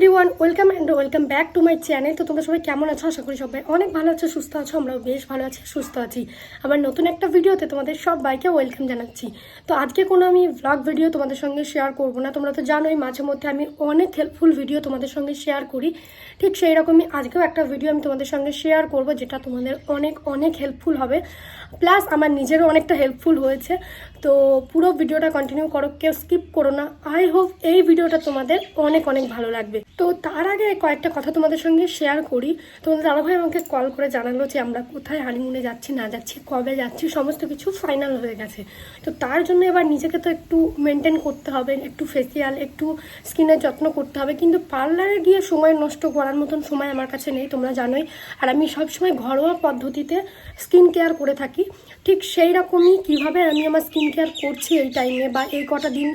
Everyone, welcome and welcome back to my channel. তো তোমরা সবাই কেমন আছো? আশা করি সবাই অনেক ভালো আছো, সুস্থ আছো, আমরাও বেশ ভালো আছি, সুস্থ আছি। আমার নতুন একটা ভিডিওতে তোমাদের সব বাইকে ওয়েলকাম জানাচ্ছি। তো আজকে কোনো আমি ব্লগ ভিডিও তোমাদের সঙ্গে শেয়ার করব না। তোমরা তো জানোই, মাঝে মধ্যে আমি অনেক হেল্পফুল ভিডিও তোমাদের সঙ্গে শেয়ার করি। ঠিক সেই রকমই আজকেও একটা ভিডিও আমি তোমাদের সঙ্গে শেয়ার করব, যেটা তোমাদের অনেক অনেক হেল্পফুল হবে। প্লাস আমার নিজেরও অনেকটা হেল্পফুল হয়েছে। তো পুরো ভিডিওটা কন্টিনিউ করো, কেউ স্কিপ করো না। আই হোপ এই ভিডিওটা তোমাদের অনেক অনেক ভালো লাগবে। তো তার আগে কয়েকটা কথা তোমাদের সঙ্গে শেয়ার করি। তোমাদের দাদাভাই আমাকে কল করে জানালো যে আমরা কোথায় হানিমুনে যাচ্ছি, না যাচ্ছি, কবে যাচ্ছি, সমস্ত কিছু ফাইনাল হয়ে গেছে। তো তার জন্য এবার নিজেকে তো একটু মেনটেন করতে হবে, একটু ফেসিয়াল একটু স্কিনের যত্ন করতে হবে। কিন্তু পার্লারে গিয়ে সময় নষ্ট করার মতন সময় আমার কাছে নেই, তোমরা জানোই। আর আমি সবসময় ঘরোয়া পদ্ধতিতে স্কিন কেয়ার করে থাকি। ঠিক সেই রকমই কীভাবে আমি আমার স্কিন কেয়ার করছি এই টাইমে বা এই কটা দিন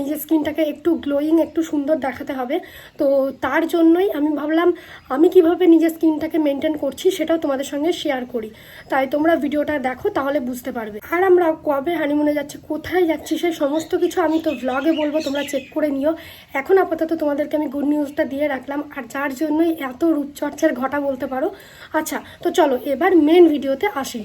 নিজের স্কিনটাকে একটু গ্লোয়িং একটু সুন্দর দেখাতে হবে। তো তার জন্যই আমি ভাবলাম, আমি কীভাবে নিজের স্কিনটাকে মেনটেন করছি সেটাও তোমাদের সঙ্গে শেয়ার করি। তাই তোমরা ভিডিওটা দেখো, তাহলে বুঝতে পারবে। আর আমরা কবে হানিমুনে যাচ্ছি, কোথায় যাচ্ছি, সেই সমস্ত কিছু আমি তো ভ্লগে বলব, তোমরা চেক করে নিও। এখন আপাতত তোমাদেরকে আমি গুড নিউজটা দিয়ে রাখলাম, আর যার জন্যই এত রূপচর্চার ঘটা বলতে পারো। আচ্ছা তো চলো এবার মেন ভিডিওতে আসি।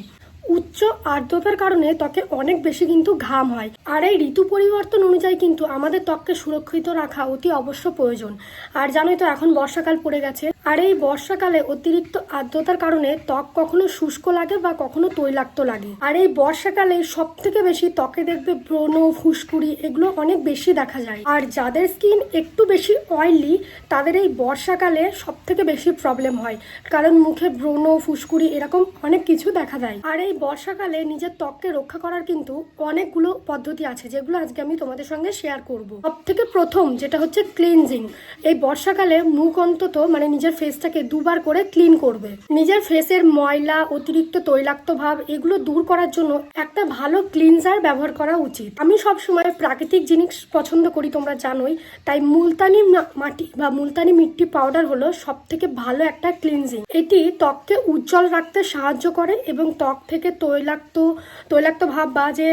উচ্চ আর্দ্রতার কারণে ত্বকে অনেক বেশি কিন্তু ঘাম হয়। আর এই ঋতু পরিবর্তন অনুযায়ী কিন্তু আমাদের ত্বককে সুরক্ষিত রাখা অতি অবশ্য প্রয়োজন। আর জানোই তো এখন বর্ষাকাল পড়ে গেছে। আর এই বর্ষাকালে অতিরিক্ত আর্দ্রতার কারণে ত্বক কখনো শুষ্ক লাগে বা কখনো তৈলাক্ত লাগে। আর এই বর্ষাকালে সব থেকে বেশি ত্বকে দেখবে ব্রণ, ফুসকুড়ি এগুলো অনেক বেশি দেখা যায়। আর যাদের স্কিন একটু বেশি অয়েলি, তাদের এই বর্ষাকালে সব থেকে বেশি প্রবলেম হয়। কারণ মুখে ব্রণ, ফুসকুড়ি এরকম অনেক কিছু দেখা যায় আর এই বর্ষাকালে নিজের ত্বককে রক্ষা করার কিন্তু অনেকগুলো পদ্ধতি আছে, যেগুলো আজকে আমি তোমাদের সঙ্গে শেয়ার করব। সব থেকে প্রথম যেটা হচ্ছে ক্লিনজিং এই বর্ষাকালে মুখ অন্তত মানে নিজের ফেসটাকে দুবার করে ক্লিন করবে। নিজের ফেসের ময়লা, অতিরিক্ত তৈলাক্ত ভাব, এগুলো দূর করার জন্য একটা ভালো ক্লিনজার ব্যবহার করা উচিত। আমি সব সময় প্রাকৃতিক জিনিস পছন্দ করি, তোমরা জানোই। তাই মুলতানি মাটি বা মুলতানি মিট্টি পাউডার হলো সব থেকে ভালো একটা ক্লিনজিং। এটি ত্বককে উজ্জ্বল রাখতে সাহায্য করে এবং ত্বক থেকে তৈলাক্ত তৈলাক্ত ভাব বা যে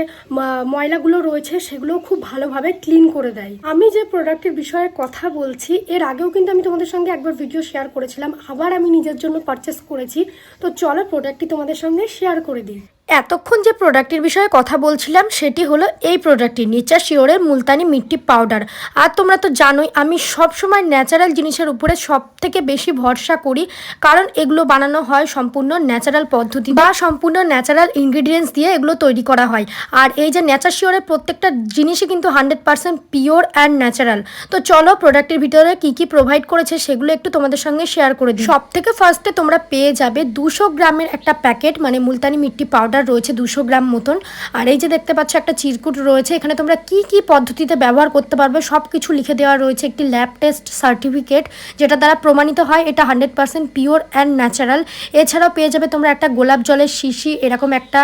ময়লাগুলো রয়েছে সেগুলো খুব ভালোভাবে ক্লিন করে দেয়। আমি যে প্রোডাক্টের বিষয়ে কথা বলছি, এর আগেও কিন্তু আমি তোমাদের সঙ্গে একবার ভিডিও শেয়ার করেছিলাম, আবার আমি নিজের জন্য পারচেস করেছি। তো চলো প্রোডাক্টটি তোমাদের সঙ্গে শেয়ার করে দিই। এতক্ষণ যে প্রোডাক্টের বিষয়ে কথা বলছিলাম, সেটি হলো এই প্রোডাক্টটি নিচা শিওরের মুলতানি মিট্টি পাউডার আর তোমরা তো জানোই, আমি সব সময় ন্যাচারাল জিনিসের উপরে সব থেকে বেশি ভরসা করি, কারণ এগুলো বানানো হয় সম্পূর্ণ ন্যাচারাল পদ্ধতি বা সম্পূর্ণ ন্যাচারাল ইনগ্রিডিয়েন্টস দিয়ে এগুলো তৈরি করা হয়। আর এই যে নেচার শিওরের প্রত্যেকটা জিনিসই কিন্তু hundred percent pure and natural তো চলো প্রোডাক্টের ভিতরে কি কি প্রোভাইড করেছে, সেগুলো একটু তোমাদের সঙ্গে শেয়ার করে দিই। সব থেকে ফার্স্টে তোমরা পেয়ে যাবে দুশো গ্রামের একটা প্যাকেট মানে মুলতানি মিট্টি পাউডার রয়েছে দুশো গ্রাম মতন। আর এই যে দেখতে পাচ্ছ একটা চিরকুট রয়েছে, এখানে তোমরা কি কি পদ্ধতিতে ব্যবহার করতে পারবে সব কিছু লিখে দেওয়া রয়েছে একটি ল্যাব টেস্ট সার্টিফিকেট যেটা দ্বারা প্রমাণিত হয় এটা hundred percent pure and natural এছাড়াও পেয়ে যাবে তোমরা একটা গোলাপ জলের শিশি, এরকম একটা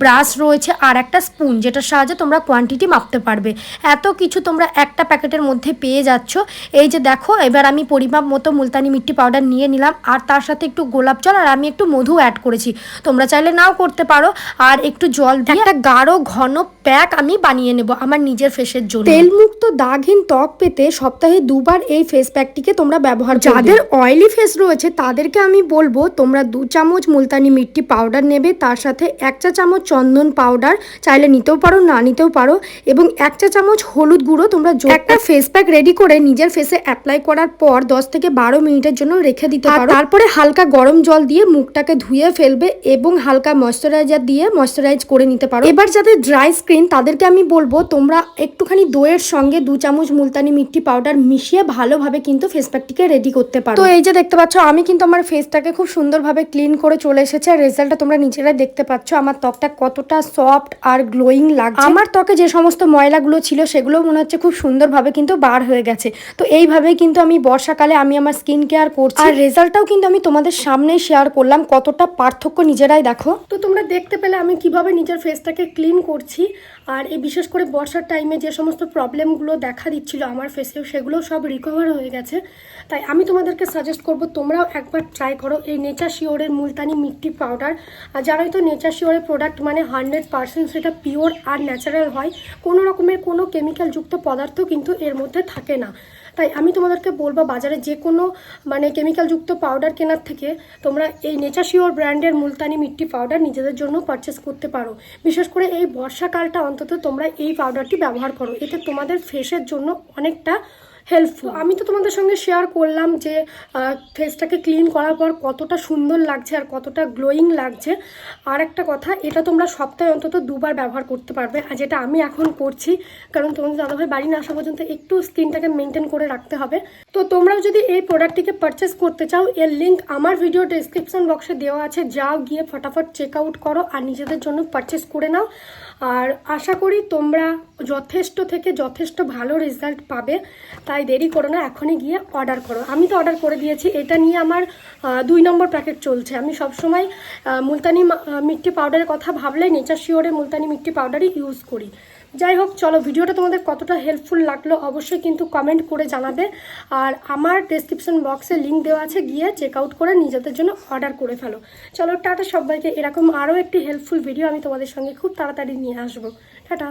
ব্রাশ রয়েছে, আর একটা স্পুন যেটার সাহায্যে তোমরা কোয়ান্টিটি মাপতে পারবে। এত কিছু তোমরা একটা প্যাকেটের মধ্যে পেয়ে যাচ্ছ। এই যে দেখো, এবার আমি পরিমাপ মতো মুলতানি মিট্টি পাউডার নিয়ে নিলাম, আর তার সাথে একটু গোলাপ জল, আর আমি একটু মধু অ্যাড করেছি। তোমরা চাইলে নাও করতে পারো। আর একটু জল দিয়ে একটা গাঢ় ঘন প্যাক আমি বানিয়ে নেব আমার নিজের ফেসের জন্য। তেলমুক্ত দাগহীন ত্বক পেতে সপ্তাহে দুবার এই ফেস প্যাকটিকে তোমরা ব্যবহার যাদের অয়েলি ফেস রয়েছে তাদেরকে আমি বলব তোমরা দু চামচ মুলতানি মিট্টি পাউডার নেবে তার সাথে এক চা চামচ চন্দন পাউডার চাইলে নিতেও পারো না নিতেও পারো এবং এক চা চামচ হলুদ গুঁড়ো তোমরা একটা ফেস প্যাক রেডি করে নিজের ফেসে অ্যাপ্লাই করার পর দশ থেকে বারো মিনিটের জন্য রেখে দিতে পারো। তারপরে হালকা গরম জল দিয়ে মুখটাকে ধুয়ে ফেলবে এবং হালকা ময়শ্চারাইজার দিয়ে ময়শ্চারাইজ করে নিতে পারো। এবার যাদের ড্রাই স্কিন তাদেরকে আমি বলব, তোমরা একটুখানি দইয়ের সঙ্গে দু চামচ মুলতানি মিট্টি পাউডার মিশিয়ে ভালোভাবে কিন্তু ফেস প্যাকটিকে রেডি করতে পারো। তো এই যে দেখতে পাচ্ছ, আমি কিন্তু আমার ফেসটাকে খুব সুন্দরভাবে ক্লিন করে চলে এসেছে। আর রেজাল্টটা তোমরা নিজেরাই দেখতে পাচ্ছ, আমার ত্বকটা কতটা সফট আর গ্লোয়িং লাগছে। আমার ত্বকে যে সমস্ত ময়লাগুলো ছিল সেগুলো মনে হচ্ছে খুব সুন্দরভাবে কিন্তু বার হয়ে গেছে। তো এইভাবে কিন্তু আমি বর্ষাকালে আমি আমার স্কিন কেয়ার করছি। আর রেজাল্টটাও কিন্তু আমি তোমাদের সামনেই শেয়ার করলাম, কতটা পার্থক্য নিজেরাই দেখো। তো তোমরা দেখতে পেলে আমি কীভাবে নিজের ফেসটাকে ক্লিন করছি আর এই বিশেষ করে বর্ষার টাইমে যে সমস্ত প্রবলেমগুলো দেখা দিচ্ছিল আমার ফেসে সেগুলো সব রিকভার হয়ে গেছে। তাই আমি তোমাদেরকে সাজেস্ট করব, তোমরাও একবার ট্রাই করো এই নেচার শিওরের মুলতানি মিট্টি পাউডার আর জানোই তো নেচার শিওরের প্রোডাক্ট মানে হান্ড্রেড পার্সেন্ট সেটা পিওর আর ন্যাচারাল হয়, কোনো রকমের কোনো কেমিক্যাল যুক্ত পদার্থ কিন্তু এর মধ্যে থাকে না। তাই আমি তোমাদেরকে বলব বাজারে যে কোনো মানে কেমিক্যালযুক্ত পাউডার কেনার থেকে তোমরা এই নেচার শিওর ব্র্যান্ডের মুলতানি মিট্টি পাউডার নিজেদের জন্য পারচেস করতে পারো। বিশেষ করে এই বর্ষাকালটা অন্তত তোমরা এই পাউডারটি ব্যবহার করো। এতে তোমাদের ফেসের জন্য অনেকটা হেল্পফুল আমি তো তোমাদের সঙ্গে শেয়ার করলাম যে ফেসটাকে ক্লিন করার পর কতটা সুন্দর লাগছে আর কতটা গ্লোয়িং লাগছে। আর একটা কথা, এটা তোমরা সপ্তাহে অন্তত দুবার ব্যবহার করতে পারবে। আর যেটা আমি এখন করছি, কারণ তোমাদের দাদাভাই বাড়ি না আসা পর্যন্ত একটু স্কিনটাকে মেনটেন করে রাখতে হবে। তো তোমরাও যদি এই প্রোডাক্টটিকে পারচেস করতে চাও, এর লিঙ্ক আমার ভিডিও ডেসক্রিপশন বক্সে দেওয়া আছে। যাও গিয়ে ফটাফট চেক আউট করো আর নিজেদের জন্য পারচেস করে নাও। আর আশা করি তোমরা যথেষ্ট থেকে যথেষ্ট ভালো রেজাল্ট পাবে। তাই দেরি করো না, এখনই গিয়ে অর্ডার করো। আমি তো অর্ডার করে দিয়েছি, এটা নিয়ে আমার দুই নম্বর প্যাকেট চলছে। আমি সবসময় মুলতানি মিট্টি পাউডারের কথা ভাবলে নেচার শিওরে মুলতানি মিট্টি পাউডারই ইউজ করি। যাই হোক, চলো ভিডিওটা তোমাদের কতটা হেল্পফুল লাগল অবশ্যই কিন্তু কমেন্ট করে জানাবে। আর আমার ডেসক্রিপশন বক্সে লিঙ্ক দেওয়া আছে, গিয়ে চেক আউট করে নিজেদের জন্য অর্ডার করে ফেলো। চলো, টাটা সবাইকে। এরকম আরও একটি হেল্পফুল ভিডিও আমি তোমাদের সঙ্গে খুব তাড়াতাড়ি নিয়ে আসব। টাটা।